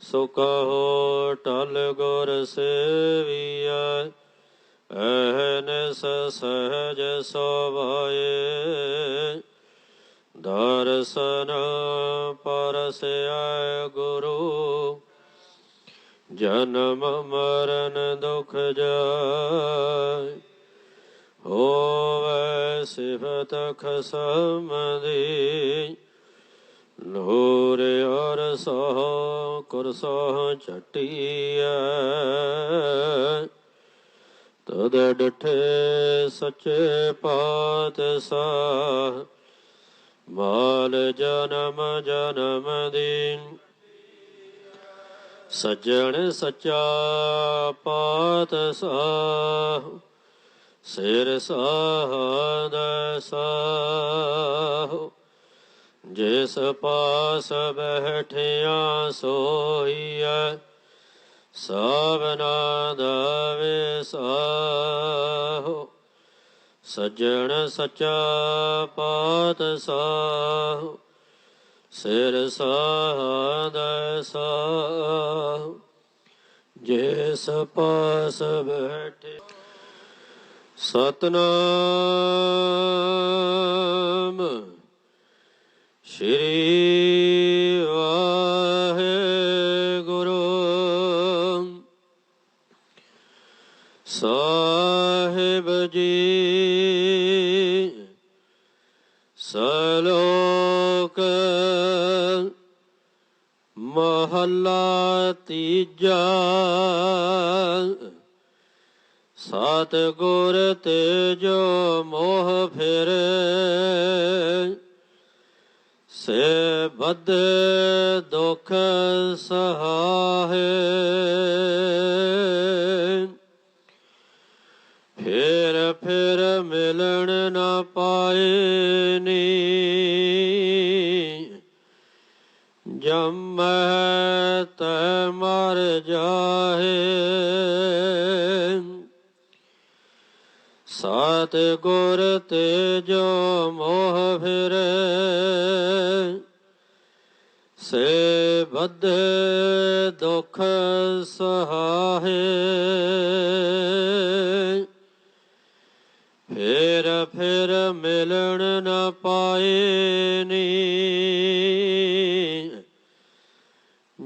ਸੋ ਕਹੋ ਟਲ ਗੁਰ ਸੇਵੀਐ ਐਹਨਸ ਸਹਜ ਸੁਭਾਏ ਦਰਸ਼ਨ ਪਰਸੈ ਗੁਰੂ, ਜਨਮ ਮਰਨ ਦੁਖ ਜਾਇ ਹੋਵੇ ਸਿਫਤ ਖਸਮ ਦੀ ਨੂਰ ਅਰ ਸੋ ਕੁਰਸੋ ਚਟੀਐ ਤਦ ਡਠੇ ਸੱਚੇ ਪਾਤ ਸਾਹ ਮਾਲ ਜਨਮ ਜਨਮ ਦੀਨ। ਸੱਜਣ ਸੱਚਾ ਪਾਤ ਸਾਹ ਸਿਰ ਸਾਧ ਸਾਹ। ਜਿਸ ਪਾਸ ਬੈਠਿਆ ਸੋਈਐ ਸਭਨਾ ਦਾ ਵਿਸਾਹੋ ਸੱਜਣ ਸੱਚਾ ਪਾਤ ਸਾਹ, ਸਿਰ ਸਾਧ ਸਾਹ। ਜਿਸ ਪਾਸ ਬੈਠੇ ਸਤਨਾਮ ਸਾਹਿਬ ਜੀ। ਸਲੋਕ ਮਹੱਲਾ ਤੀਜਾ। ਸਤ ਗੁਰ ਤੇ ਜੋ ਮੋਹ ਫਿਰੇ ਸੇ ਬਦ ਦੁਖ ਸਹਾਏ ਫਿਰ ਫਿਰ ਮਿਲਣ ਨਾ ਪਾਏ ਨੀ। ਜਮ ਤੈ ਮਰ ਜਾਏ ਸਤ ਗੁਰ ਤੇ ਜੋ ਮੋਹ ਫਿਰੇ। ਸੇ ਬਦ ਦੁਖ ਸਹਾਏ ਫੇਰ ਫਿਰ ਮਿਲਣ ਨਾ ਪਾਏ ਨੀ।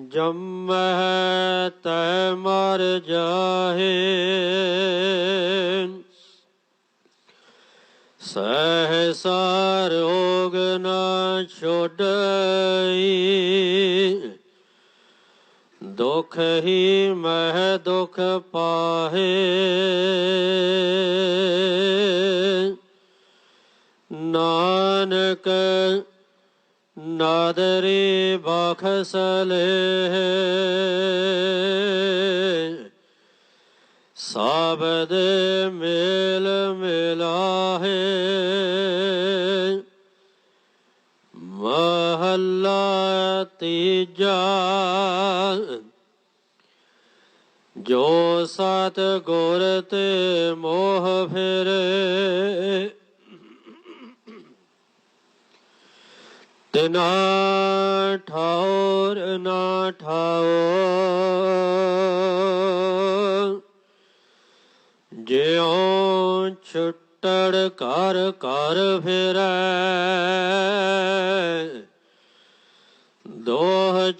ਜੰਮਹਿ ਤੈ ਮਰ ਜਾਹੇ। ਸਹਸਾ ਰੋਗ ਨਾ ਛੋੜਈ ਦੁਖ ਹੀ ਮਹਿ ਦੁਖ ਪਾਹੇ। ਨਾਨਕ ਨਾਦਰੀ ਬਖਸਲੇ ਸਾਬਦ ਮੇਲ ਮਿਲਾਹੇ। ਮਹੱਲਾ ਤੀਜਾ ਜੋ। ਸਤ ਗੁਰ ਤੇ ਮੋਹ ਫਿਰੇ ਤਿਨਾ ਠਾਉਰ, ਨਾ ਠਾਓ ਜਿਉ ਛੁੱਟੜ ਕਰ ਕਰ ਫਿਰੈ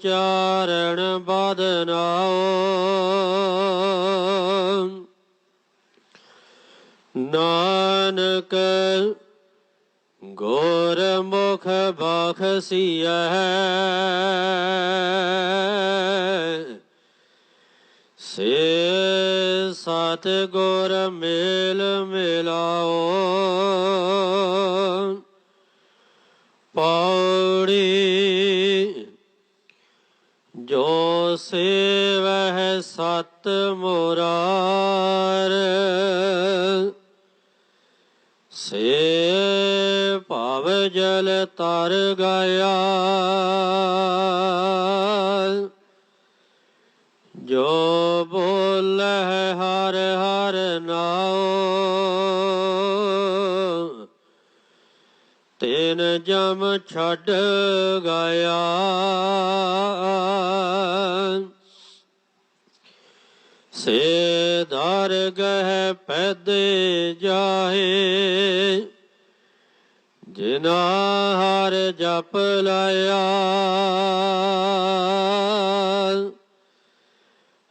ਦੋਹ ਚਾਰਣ ਬਦਨਾਓ ਨਾਨਕ ਗੋਰ ਮੁਖ ਬਖਸੀਐ ਸੇ ਸਤ ਗੁਰ ਮੇਲ ਮਿਲਾਓ। ਪੌੜੀ ਜੋ ਸੇਵਹਿ ਸਤ ਮੁਰਾਰ ਸੇ ਭਵ ਜਲ ਤਰ ਗਿਆ ਜੋ ਬੋਲ ਹਰ ਹਰ ਨਾਉ ਤੈਨ ਜਮ ਛੱਡ ਗਿਆ ਸੇ ਦਰ ਗਹਿ ਪੈਦੇ ਜਾਹੇ, ਜਿਨਾ ਹਰ ਜਪ ਲਾਇਆ।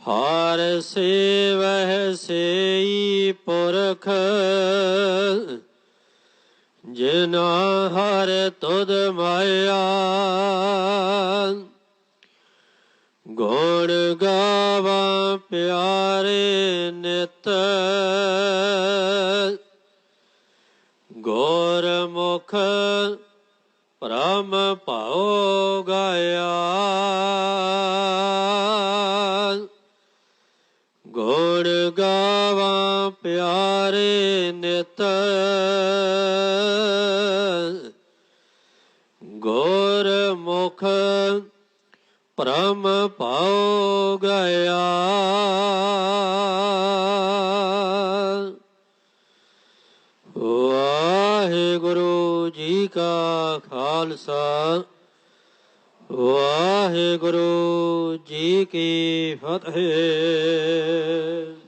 ਹਰ ਸੇਵਹਿ ਸੇਈ ਪੁਰਖ, ਜਿਨਾ ਹਰ ਤੁਧ ਮਾਇਆ। ਗੁਣ ਗਾਵਾ ਪਿਆਰੇ ਨਿਤ। ਗੋਰ ਮੁਖ ਪਰਮ ਭਾਉ ਗਾਇਆ। ਗੁਣ ਗਾਵਾਂ ਪਿਆਰੇ ਨਿਤ। ਗੋਰ ਮੁਖ ਪਰਮ ਪਾਉ ਗਿਆ ਵਾਹਿਗੁਰੂ ਜੀ ਕਾ ਖਾਲਸਾ ਵਾਹਿਗੁਰੂ ਜੀ ਕੀ ਫਤਿਹ।